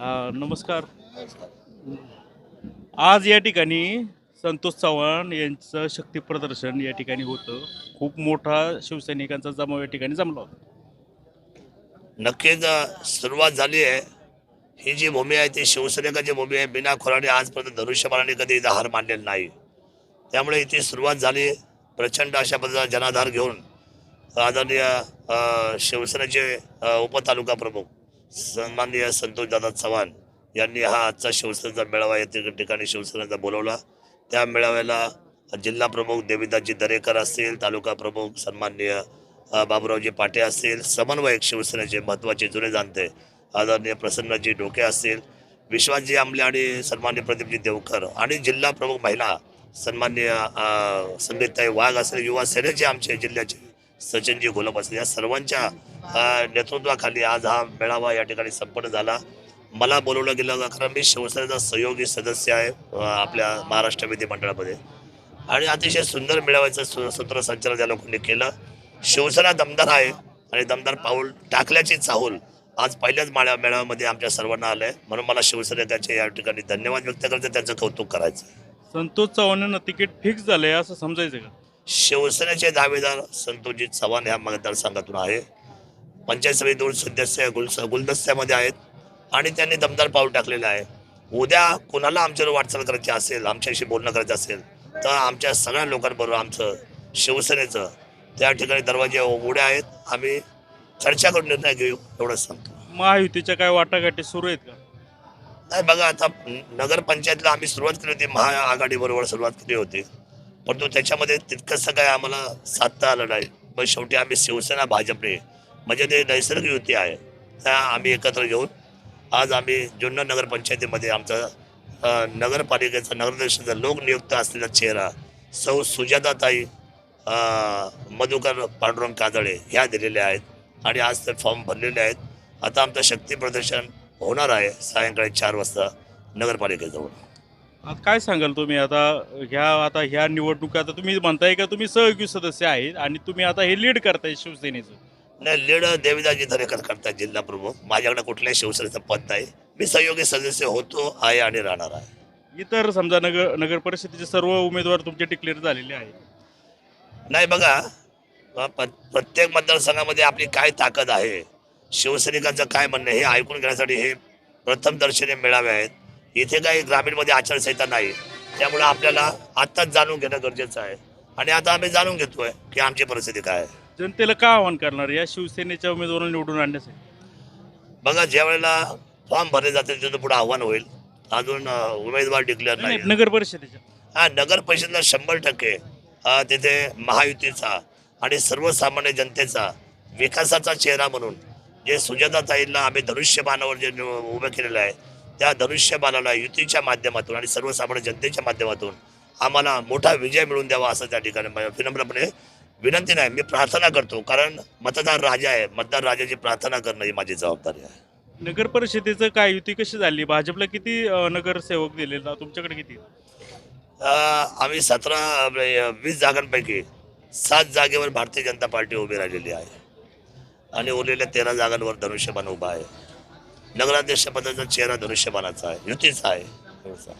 हा नमस्कार. आज या ठिकाणी संतोष चव्हाण यांचं शक्ती प्रदर्शन या ठिकाणी होतं. खूप मोठा शिवसैनिकांचा जमाव या ठिकाणी जमला होता. नक्कीच अ, सुरुवात झाली आहे. ही जी भूमी आहे ती शिवसैनिकाची भूमी आहे. बिना खोराने आजपर्यंत धनुष्यबाणाने कधी इथं हार मानलेला नाही. त्यामुळे इथे सुरुवात झाली. प्रचंड अशा पद्धतीचा जनाधार घेऊन आदरणीय अ, शिवसेनेचे अ, उपतालुका प्रमुख सन्माननीय संतोषदादा चव्हाण यांनी हा आजचा शिवसेनेचा मेळावा या ठिकाणी शिवसेनेचा बोलवला. त्या मेळाव्याला जिल्हा प्रमुख देविदासजी दरेकर असतील तालुका प्रमुख सन्माननीय बाबुरावजी पाटे असतील समन्वयक शिवसेनेचे महत्त्वाचे जुने जाणते आदरणीय प्रसन्नजी डोके असतील विश्वासजी आमले आणि सन्मान्य प्रदीपजी देवकर आणि जिल्हा प्रमुख महिला सन्मान्य संगीताई वाघ असेल युवा सेनेचे आमचे जिल्ह्याचे सचिनजी घोलप या सर्वांच्या नेतृत्वाखाली आज हा मेळावा या ठिकाणी संपन्न झाला. मला बोलवलं गेलं कारण मी शिवसेनेचा सहयोगी सदस्य आहे आपल्या महाराष्ट्र विधिमंडळामध्ये आणि अतिशय सुंदर मेळाव्याचं सु सूत्रसंचालन या लोकांनी केलं. शिवसेना दमदार आहे आणि दमदार पाऊल टाकल्याची चाहूल आज पहिल्याच माळ्या मेळाव्यामध्ये आमच्या सर्वांना आलं आहे म्हणून मला शिवसेनेचे या ठिकाणी धन्यवाद व्यक्त करायचं त्यांचं कौतुक करायचं. संतोष चव्हाणांना तिकीट फिक्स झालंय असं समजायचं का? शिवसेनेचे दावेदार संतोषजी चव्हाण ह्या मतदारसंघातून आहे. पंचायत समिती दोन सदस्य गुल गुलदस्त्यामध्ये आहेत आणि त्यांनी दमदार पाऊल टाकलेलं आहे. उद्या कोणाला आमच्यावर वाटचाल करायची असेल आमच्याशी बोलणं करायचं असेल तर आमच्या सगळ्या लोकांबरोबर आमचं शिवसेनेचं त्या ठिकाणी दरवाजे उघडे आहेत. आम्ही चर्चा करून निर्णय घेऊ एवढंच सांगतो. महायुतीच्या काय वाटाघाटी सुरू आहेत का? नाही बघा आता नगरपंचायतला आम्ही सुरुवात केली होती महाआघाडीबरोबर सुरुवात केली होती. परंतु त्याच्यामध्ये तितकंसं काय आम्हाला साधता आलं नाही. पण शेवटी आम्ही शिवसेना भाजपने म्हणजे ते नैसर्गिक युती आहे त्या आम्ही एकत्र घेऊन आज आम्ही जुन्नर नगरपंचायतीमध्ये आमचा नगरपालिकेचा नगरदर्शनाचा लोकनियुक्त असलेला चेहरा सौ सुजाताताई मधुकर पांडुरंग काजळे ह्या दिलेल्या आहेत आणि आज ते फॉर्म भरलेले आहेत. आता आमचं शक्ती प्रदर्शन होणार आहे सायंकाळी चार वाजता नगरपालिकेजवळ. आता काय सांगाल तुम्ही? आता ह्या आता ह्या निवडणुका आता तुम्ही म्हणताय का तुम्ही सहयोगी सदस्य आहेत आणि तुम्ही आता हे लीड करताय शिवसेनेचं? नाही लीड देविदाजी दरेकर करतात जिल्हा प्रमुख. माझ्याकडे कुठल्याही शिवसेनेचं पद नाही. मी सहयोगी सदस्य होतो आहे आणि राहणार आहे. इतर समजा नगर नगर परिषदेचे सर्व उमेदवार तुमचे डिक्लेअर झालेले आहेत. नाही बघा प- प्रत्येक मतदारसंघामध्ये आपली काय ताकद आहे? शिवसैनिकांचं काय म्हणणं आहे? हे ऐकून घेण्यासाठी हे प्रथम दर्शनी मेळावे आहेत. इथे काही ग्रामीणमध्ये आचारसंहिता नाही. त्यामुळे आपल्याला आत्ताच जाणून घेणं गरजेचं आहे. आणि आता आम्ही जाणून घेतोय की आमची परिस्थिती काय आहे. जनतेला का आव्हान करणार? या शिवसेनेच्या उमेदवारांना निवडून आणण्यासाठी. बघा ज्या वेळेला फॉर्म भरले जातील तिथं पुढे आव्हान होईल. अजून अ, उमेदवार डिक्लेअर नाही, नाही नगर परिषदेच्या. हा नगर परिषदेला शंभर टक्के अ, तिथे महायुतीचा आणि सर्वसामान्य जनतेचा विकासाचा चेहरा म्हणून जे सुजाताताईंना आम्ही धनुष्यबाणावर जे निव- उभं केलेलं आहे त्या धनुष्यबाणाला युतीच्या माध्यमातून आणि सर्वसामान्य जनतेच्या माध्यमातून आम्हाला मोठा विजय मिळवून द्यावा असं त्या ठिकाणी विनम्रपणे विनंती नाही मी प्रार्थना करतो. कारण मतदार राजा आहे मतदार राजाची प्रार्थना करणं ही माझी जबाबदारी आहे. नगर परिषदेचं काय युती कशी झाली? भाजपला किती नगरसेवक दिलेला तुमच्याकडे किती? आम्ही सतरा आपले, वीस जागांपैकी सात जागेवर भारतीय जनता पार्टी उभी राहिलेली आहे. आणि उरलेल्या तेरा जागांवर धनुष्यबाण उभा आहे. नगराध्यक्ष पदाचा चेहरा धनुष्यबाणाचा आहे युतीचा आहे आहे.